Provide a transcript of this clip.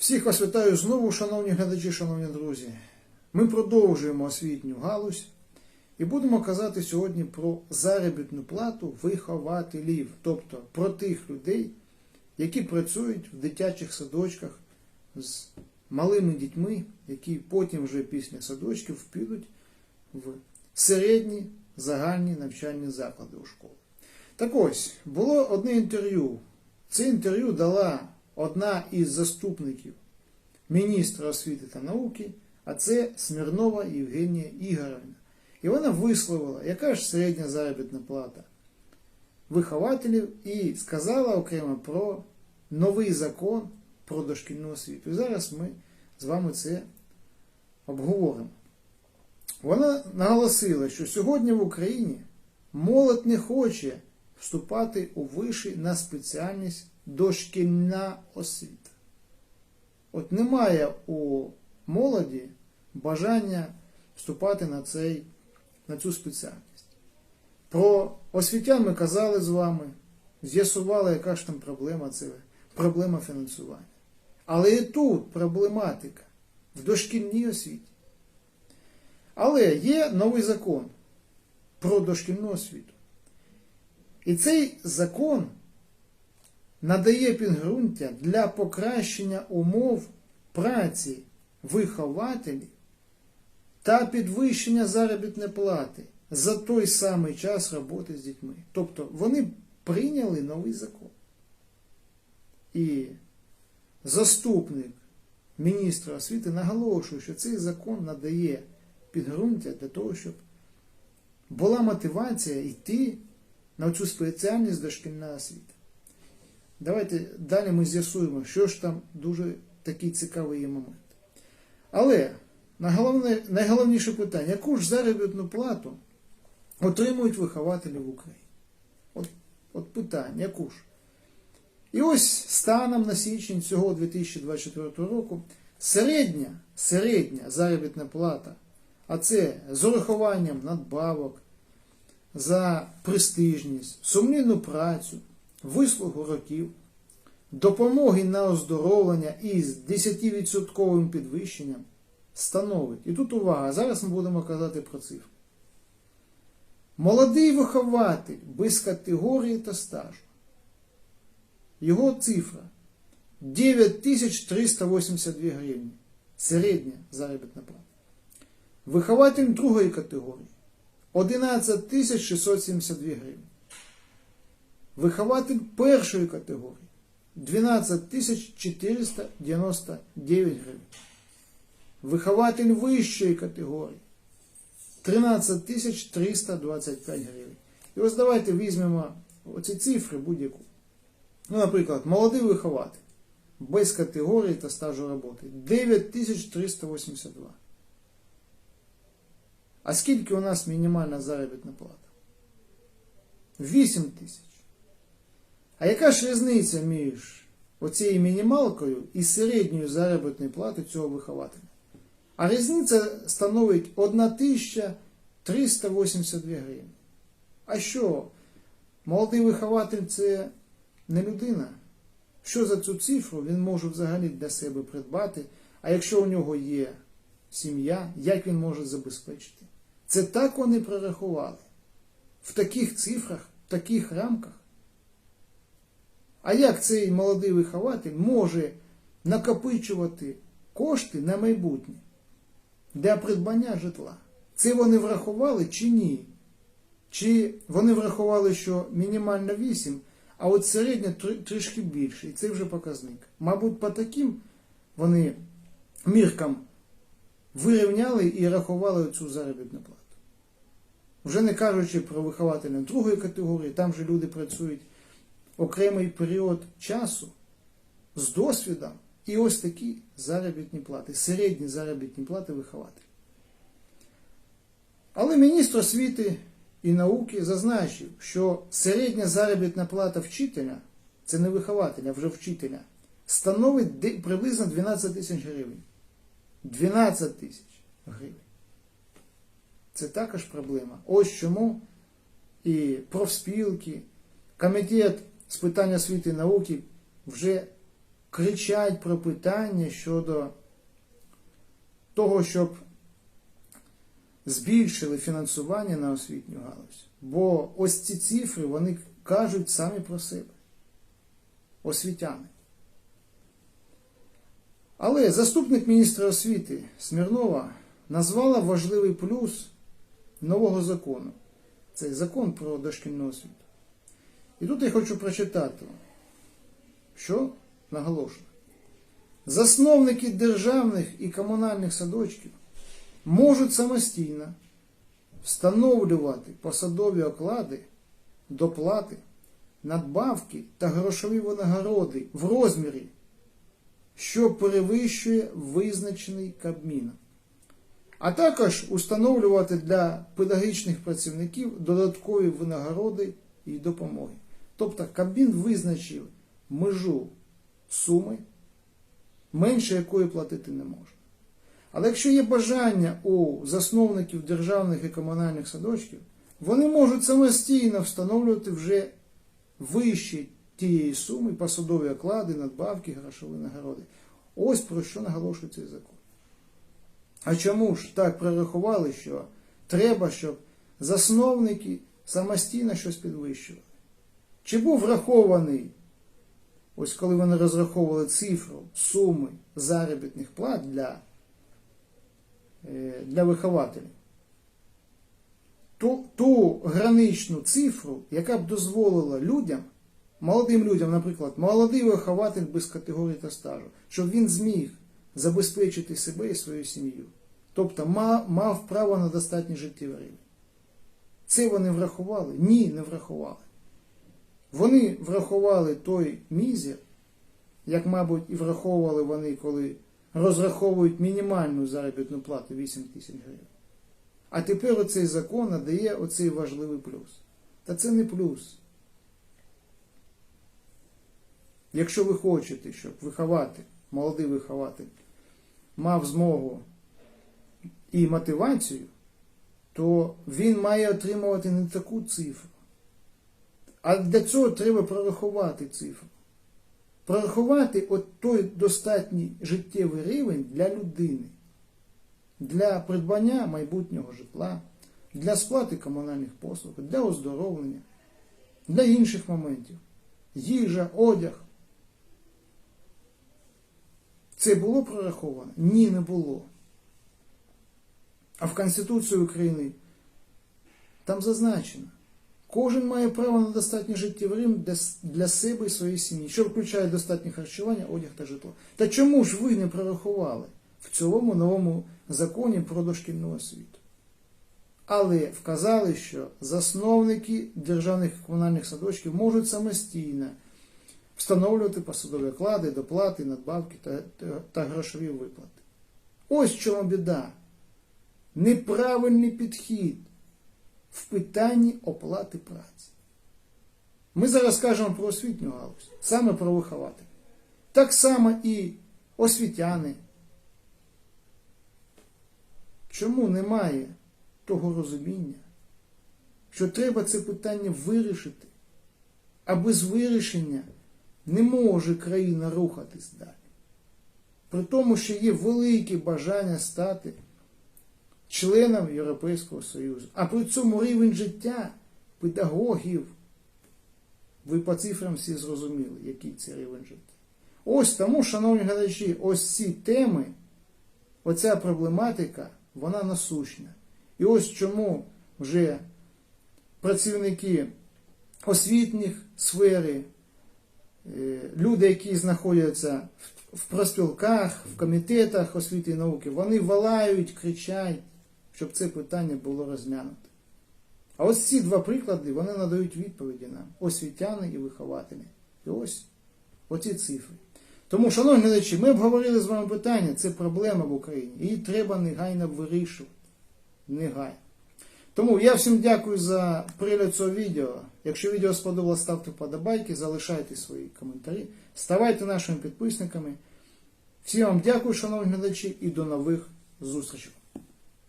Всіх вас вітаю знову, шановні глядачі, шановні друзі. Ми продовжуємо освітню галузь і будемо казати сьогодні про заробітну плату вихователів, тобто про тих людей, які працюють в дитячих садочках з малими дітьми, які потім вже після садочків підуть в середні загальні навчальні заклади у школу. Так ось, було одне інтерв'ю. Це інтерв'ю дала одна із заступників міністра освіти та науки, а це Смірнова Євгенія Ігорівна. І вона висловила, яка ж середня заробітна плата вихователів, і сказала окремо про новий закон про дошкільну освіту. І зараз ми з вами це обговоримо. Вона наголосила, що сьогодні в Україні молодь не хоче вступати у виші на спеціальність дошкільна освіта. От немає у молоді бажання вступати на, цей, на цю спеціальність. Про освітян ми казали з вами, з'ясували, яка ж там проблема, це проблема фінансування. Але і тут проблематика в дошкільній освіті. Але є новий закон про дошкільну освіту. І цей закон надає підґрунтя для покращення умов праці вихователів та підвищення заробітної плати за той самий час роботи з дітьми. Тобто вони прийняли новий закон. І заступник міністра освіти наголошує, що цей закон надає підґрунтя для того, щоб була мотивація йти на цю спеціальність дошкільна освіта. Давайте далі ми з'ясуємо, що ж там дуже такий цікавий є момент. Але найголовне, найголовніше питання, яку ж заробітну плату отримують вихователі в Україні? От, от питання, яку ж? І ось станом на січень цього 2024 року середня, середня заробітна плата, а це з урахуванням надбавок за престижність, сумлінну працю, вислугу років, допомоги на оздоровлення із 10% підвищенням становить. І тут увага, зараз ми будемо казати про цифру. Молодий вихователь без категорії та стажу. Його цифра 9382 гривні. Середня заробітна плата. Вихователь другої категорії 11 672 гривні. Вихователь першої категорії 12 499 гривень. Вихователь вищої категорії 13 325 гривень. І ось давайте візьмемо оці цифри будь-яку. Ну, наприклад, молодий вихователь без категорії та стажу роботи 9382. А скільки у нас мінімальна заробітна плата? 8 тисяч. А яка ж різниця між оцією мінімалкою і середньою заробітною платою цього вихователя? А різниця становить 1382 гривні. А що? Молодий вихователь це не людина. Що за цю цифру він може взагалі для себе придбати, а якщо у нього є сім'я, як він може забезпечити? Це так вони прорахували. В таких цифрах, в таких рамках. А як цей молодий вихователь може накопичувати кошти на майбутнє для придбання житла? Це вони врахували чи ні? Чи вони врахували, що мінімально 8, а от середня трішки більше, і це вже показник. Мабуть, по таким вони міркам вирівняли і рахували цю заробітну плату. Вже не кажучи про вихователя другої категорії, там же люди працюють окремий період часу з досвідом і ось такі заробітні плати, середні заробітні плати вихователів. Але міністр освіти і науки зазначив, що середня заробітна плата вчителя, це не вихователя, а вже вчителя, становить приблизно 12 тисяч гривень. 12 тисяч гривень. Це також проблема. Ось чому і профспілки, комітет з питань освіти і науки вже кричать про питання щодо того, щоб збільшили фінансування на освітню галузь. Бо ось ці цифри вони кажуть самі про себе. Освітяни. Але заступник міністра освіти Смірнова назвала важливий плюс нового закону. Це закон про дошкільну освіту. І тут я хочу прочитати, що наголошую. Засновники державних і комунальних садочків можуть самостійно встановлювати посадові оклади, доплати, надбавки та грошові винагороди в розмірі, що перевищує визначений Кабміном. А також установлювати для педагогічних працівників додаткові винагороди і допомоги. Тобто Кабмін визначив межу суми, менше якої платити не можна. Але якщо є бажання у засновників державних і комунальних садочків, вони можуть самостійно встановлювати вже вищі тієї суми посадові оклади, надбавки, грошові нагороди. Ось про що наголошує цей закон. А чому ж так прорахували, що треба, щоб засновники самостійно щось підвищували? Чи був врахований, ось коли вони розраховували цифру суми заробітних плат для, е, для вихователів, ту, ту граничну цифру, яка б дозволила людям, молодим людям, наприклад, молодий вихователь без категорії та стажу, щоб він зміг забезпечити себе і свою сім'ю. Тобто мав, право на достатній життєвий рівень. Це вони врахували? Ні, не врахували. Вони врахували той мізер, як, мабуть, і враховували вони, коли розраховують мінімальну заробітну плату 8 тисяч гривень. А тепер оцей закон надає оцей важливий плюс. Та це не плюс. Якщо ви хочете, щоб виховати, молодий вихователь, мав змогу і мотивацію, то він має отримувати не таку цифру. А для цього треба прорахувати цифру. Прорахувати от той достатній життєвий рівень для людини, для придбання майбутнього житла, для сплати комунальних послуг, для оздоровлення, для інших моментів. Їжа, одяг. Це було прораховано? Ні, не було. А в Конституції України там зазначено. Кожен має право на достатній життєвий рівень для, для себе і своєї сім'ї, що включає достатнє харчування, одяг та житло. Та чому ж ви не прорахували в цілому новому законі про дошкільну освіту? Але вказали, що засновники державних комунальних садочків можуть самостійно встановлювати посадові оклади, доплати, надбавки та, та, та грошові виплати. Ось в чому біда. Неправильний підхід в питанні оплати праці. Ми зараз кажемо про освітню галузь, саме про вихователів. Так само і освітяни. Чому немає того розуміння, що треба це питання вирішити, а без вирішення не може країна рухатись далі. При тому, що є велике бажання стати членом Європейського Союзу. А при цьому рівень життя педагогів, ви по цифрам всі зрозуміли, який це рівень життя. Ось тому, шановні глядачі, ось ці теми, оця проблематика, вона насущна. І ось чому вже працівники освітніх сфери, люди, які знаходяться в проспілках, в комітетах освіти і науки, вони валають, кричать, щоб це питання було розглянуто. А ось ці два приклади вони надають відповіді нам: освітяни і вихователі. І ось оці цифри. Тому, шановні глядачі, ми обговорили з вами питання, це проблема в Україні. Її треба негайно вирішувати. Негайно. Тому я всім дякую за перегляд цього відео. Якщо відео сподобалось, ставте вподобайки, залишайте свої коментарі, ставайте нашими підписниками. Всім вам дякую, шановні глядачі, і до нових зустрічей.